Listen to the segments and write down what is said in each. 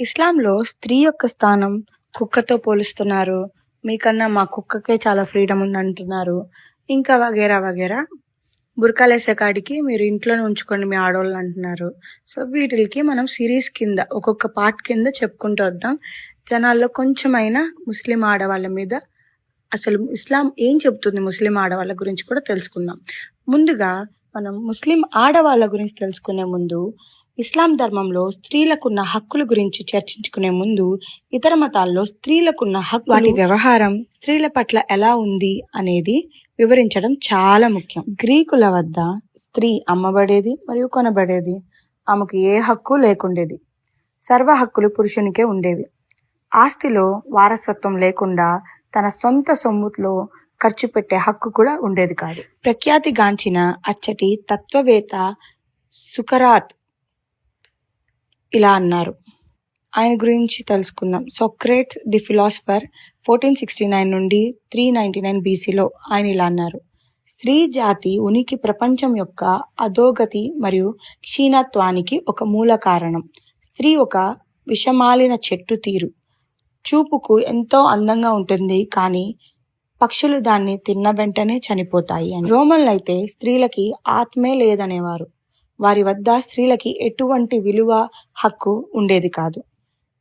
ఇస్లాంలో స్త్రీ యొక్క స్థానం కుక్కతో పోలుస్తున్నారు. మీకన్నా మా కుక్కకే చాలా ఫ్రీడమ్ ఉందంటున్నారు. ఇంకా వగైరా వగేరా బురకాలేసే కాడికి మీరు ఇంట్లోనే ఉంచుకోండి మీ ఆడవాళ్ళు అంటున్నారు. సో వీటికి మనం సిరీస్ కింద ఒక్కొక్క పార్ట్ కింద చెప్పుకుంటూ వద్దాం. జనాల్లో కొంచెమైనా ముస్లిం ఆడవాళ్ళ మీద అసలు ఇస్లాం ఏం చెబుతుంది ముస్లిం ఆడవాళ్ళ గురించి కూడా తెలుసుకుందాం. ముందుగా మనం ముస్లిం ఆడవాళ్ళ గురించి తెలుసుకునే ముందు ఇస్లాం ధర్మంలో స్త్రీలకున్న హక్కుల గురించి చర్చించుకునే ముందు ఇతర మతాల్లో స్త్రీలకున్న హక్కు వాటి వ్యవహారం స్త్రీల పట్ల ఎలా ఉంది అనేది వివరించడం చాలా ముఖ్యం. గ్రీకుల వద్ద స్త్రీ అమ్మబడేది మరియు కొనబడేది. ఆమెకు ఏ హక్కు లేకుండేది. సర్వ హక్కులు పురుషునికే ఉండేవి. ఆస్తిలో వారసత్వం లేకుండా తన సొంత సొమ్ములో ఖర్చు పెట్టే హక్కు కూడా ఉండేది కాదు. ప్రఖ్యాతిగాంచిన అచ్చటి తత్వవేత్త సుకరాత్ ఇలా అన్నారు. ఆయన గురించి తెలుసుకుందాం. Socrates the philosopher fourteen sixty nine నుండి త్రీ నైంటీ నైన్ బీసీలో ఆయన ఇలా అన్నారు. స్త్రీ జాతి ఉనికి ప్రపంచం యొక్క అధోగతి మరియు క్షీణత్వానికి ఒక మూల కారణం. స్త్రీ ఒక విషమాలిన చెట్టు తీరు. చూపుకు ఎంతో అందంగా ఉంటుంది కానీ పక్షులు దాన్ని తిన్న వెంటనే చనిపోతాయి అని. రోమన్లు అయితే స్త్రీలకి ఆత్మే లేదనేవారు. వారి వద్ద స్త్రీలకి ఎటువంటి విలువ హక్కు ఉండేది కాదు.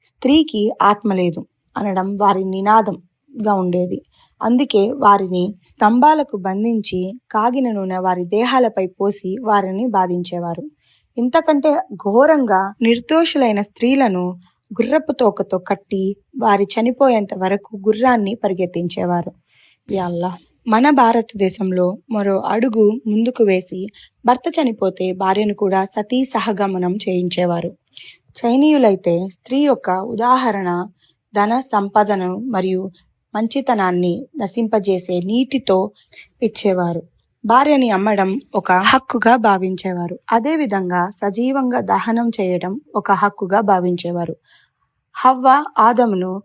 స్త్రీకి ఆత్మ లేదు అనడం వారి నినాదంగా ఉండేది. అందుకే వారిని స్తంభాలకు బంధించి కాగిన నూనె వారి దేహాలపై పోసి వారిని బాధించేవారు. ఇంతకంటే ఘోరంగా నిర్దోషులైన స్త్రీలను గుర్రపు తోకతో కట్టి వారి చనిపోయేంత వరకు గుర్రాన్ని పరిగెత్తించేవారు. యల్లా మన భారతదేశంలో మరో అడుగు ముందుకు వేసి భర్త చనిపోతే భార్యను కూడా సతీ సహగమనం చేయించేవారు. చైనీయులైతే స్త్రీ యొక్క ఉదాహరణ ధన సంపదను మరియు మంచితనాన్ని నశింపజేసే నీటితో ఇచ్చేవారు. భార్యని అమ్మడం ఒక హక్కుగా భావించేవారు. అదేవిధంగా సజీవంగా దహనం చేయడం ఒక హక్కుగా భావించేవారు. హవ్వ ఆదమును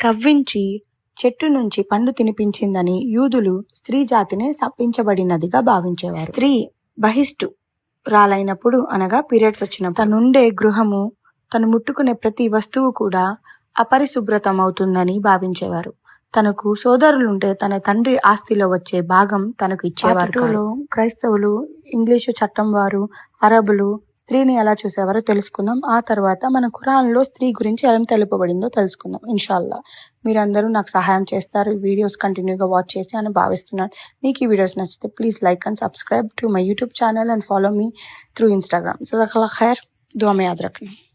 కవ్వించి చెట్టు నుంచి పండు తినిపించిందని యూదులు స్త్రీ జాతిని శపించబడినదిగా భావించేవారు. స్త్రీ బహిష్టు రాలైనప్పుడు అనగా పీరియడ్స్ వచ్చినప్పుడు తనుండే గృహము తను ముట్టుకునే ప్రతి వస్తువు కూడా అపరిశుభ్రతం అవుతుందని భావించేవారు. తనకు సోదరులుంటే తన తండ్రి ఆస్తిలో వచ్చే భాగం తనకు ఇచ్చేవారు క్రైస్తవులు ఇంగ్లీషు చట్టం వారు అరబులు స్త్రీని ఎలా చూసేవారో తెలుసుకుందాం. ఆ తర్వాత మన ఖురాన్లో స్త్రీ గురించి ఎలా తెలుపబడిందో తెలుసుకుందాం ఇన్షాల్లా. మీరందరూ నాకు సహాయం చేస్తారు వీడియోస్ కంటిన్యూగా వాచ్ చేసి అని భావిస్తున్నాను. మీకు ఈ వీడియోస్ నచ్చితే please like and subscribe to my YouTube channel and follow me through Instagram. So ఖైర్ దుఆ మే యాద్ రఖనా